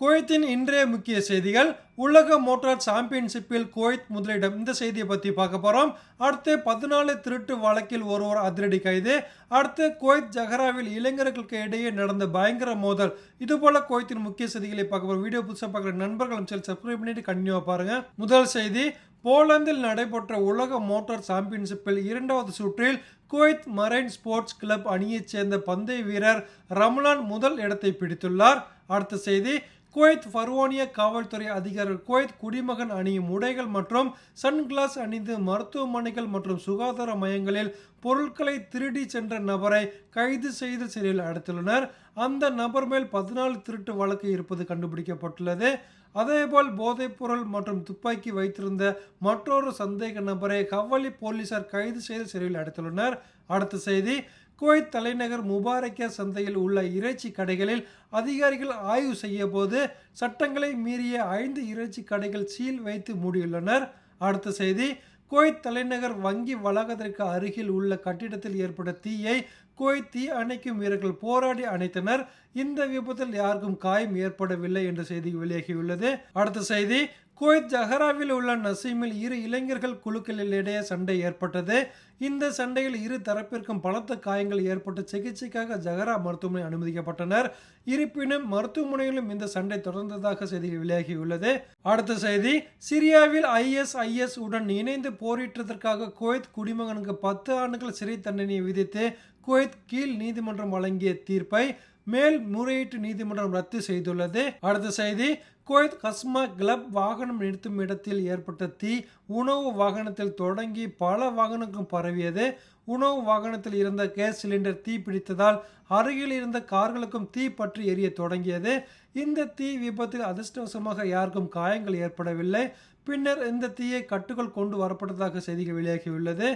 குவைத்தின் இன்றைய முக்கிய செய்திகள். உலக மோட்டார் சாம்பியன்ஷிப்பில் குவைத் முதலிடம். இந்த செய்தியை பற்றி பார்க்க போகிறோம் அடுத்து பதினாலு திருட்டு வழக்கில் ஒருவர் அதிரடி கைது. அடுத்து குவைத் ஜஹராவில் இளைஞர்களுக்கு இடையே நடந்த பயங்கர மோதல். இதுபோல் குவைத்தின் முக்கிய செய்திகளை பார்க்க போகிறோம் வீடியோ புதுசாக பார்க்குற நண்பர்களும் சரி சப்ஸ்கிரைப் பண்ணிட்டு கண்டினியூவாக பாருங்கள் முதல் செய்தி போலந்தில் நடைபெற்ற உலக மோட்டார் சாம்பியன்ஷிப்பில் இரண்டாவது சுற்றில் குவைத் மரைன் ஸ்போர்ட்ஸ் கிளப் அணியைச் சேர்ந்த பந்தய வீரர் ரம்லான் முதல் இடத்தை பிடித்துள்ளார். அடுத்த செய்தி குவைத் ஃபர்வோனிய காவல்துறை அதிகாரிகள் குவைத் குடிமகன் அணியும் உடைகள் மற்றும் சன்கிளாஸ் அணிந்து மருத்துவமனைகள் மற்றும் சுகாதார மையங்களில் பொருட்களை திருடி சென்ற நபரை கைது செய்து சிறையில் அடைத்துள்ளனர். அந்த நபர் மேல் பதினாலு திருட்டு வழக்கு இருப்பது கண்டுபிடிக்கப்பட்டுள்ளது. அதேபோல் போதைப்பொருள் மற்றும் துப்பாக்கி வைத்திருந்த மற்றொரு சந்தேக நபரை கவ்வலி போலீசார் கைது செய்து சிறையில் அடைத்துள்ளனர். அடுத்த செய்தி குவைத் தலைநகர் முபாரக்கியா சந்தையில் உள்ள இறைச்சி கடைகளில் அதிகாரிகள் ஆய்வு செய்ய போது சட்டங்களை மீறிய ஐந்து இறைச்சி கடைகள் சீல் வைத்து மூடியுள்ளனர். அடுத்த செய்தி குவைத் தலைநகர் வங்கி வளாகத்திற்கு அருகில் உள்ள கட்டிடத்தில் ஏற்பட்ட தீயை குவைத் தீ அணைக்கும் வீரர்கள் போராடி அணைத்தனர். இந்த விபத்தில் யாருக்கும் காயம் ஏற்படவில்லை என்ற செய்தி வெளியாகியுள்ளது. அடுத்த செய்தி குவைத் ஜஹராவில் உள்ள நசீமில் இரு இளைஞர்கள் குழுக்களிடையே சண்டை ஏற்பட்டது. இந்த சண்டையில் இரு தரப்பிற்கும் பலத்த காயங்கள் ஏற்பட்டு சிகிச்சைக்காக ஜஹரா மருத்துவமனை அனுமதிக்கப்பட்டனர். இருப்பினும் மருத்துவமனையிலும் இந்த சண்டை தொடர்ந்ததாக செய்தி வெளியாகியுள்ளது. அடுத்த செய்தி சிரியாவில் ஐஎஸ்ஐஎஸ் உடன் இணைந்து போரிட்டதற்காக குவைத் குடிமகனுக்கு பத்து ஆண்டுகள் சிறை தண்டனையை விதித்து குவைத் கீழ் நீதிமன்றம் வழங்கிய தீர்ப்பை மேல் முறையீட்டு நீதிமன்றம் ரத்து செய்துள்ளது. அடுத்த செய்தி குவைத் கஸ்மா கிளப் வாகனம் நிறுத்தும் இடத்தில் ஏற்பட்ட தீ உணவு வாகனத்தில் தொடங்கி பல வாகனங்களுக்கும் பரவியது. உணவு வாகனத்தில் இருந்த கேஸ் சிலிண்டர் தீ பிடித்ததால் அருகில் இருந்த கார்களுக்கும் தீ பற்றி எரிய தொடங்கியது. இந்த தீ விபத்தில் அதிர்ஷ்டவசமாக யாருக்கும் காயங்கள் ஏற்படவில்லை. பின்னர் இந்த தீயை கட்டுக்குள் கொண்டு வரப்பட்டதாக செய்திகள் வெளியாகியுள்ளது.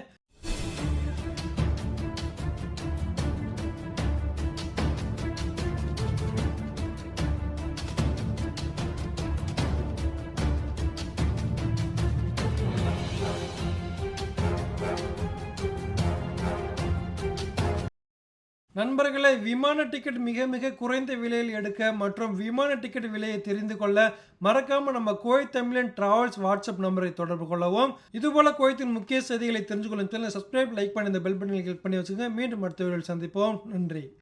நண்பர்களே விமான டிக்கெட் மிக மிக குறைந்த விலையில் எடுக்க மற்றும் விமான டிக்கெட் விலையை தெரிந்து கொள்ள மறக்காம நம்ம கோயத் தமிழன் டிராவல்ஸ் வாட்ஸ்அப் நம்பரை தொடர்பு கொள்ளவும். இதுபோல கோயத்தின் முக்கிய செய்திகளை தெரிஞ்சு கொள்ளும் சப்ஸ்கிரைப் லைக் பண்ணி இந்த பெல் பட்டனை கிளிக் பண்ணி வச்சுங்க மீண்டும் அடுத்த வீடியோவில் சந்திப்போம். நன்றி.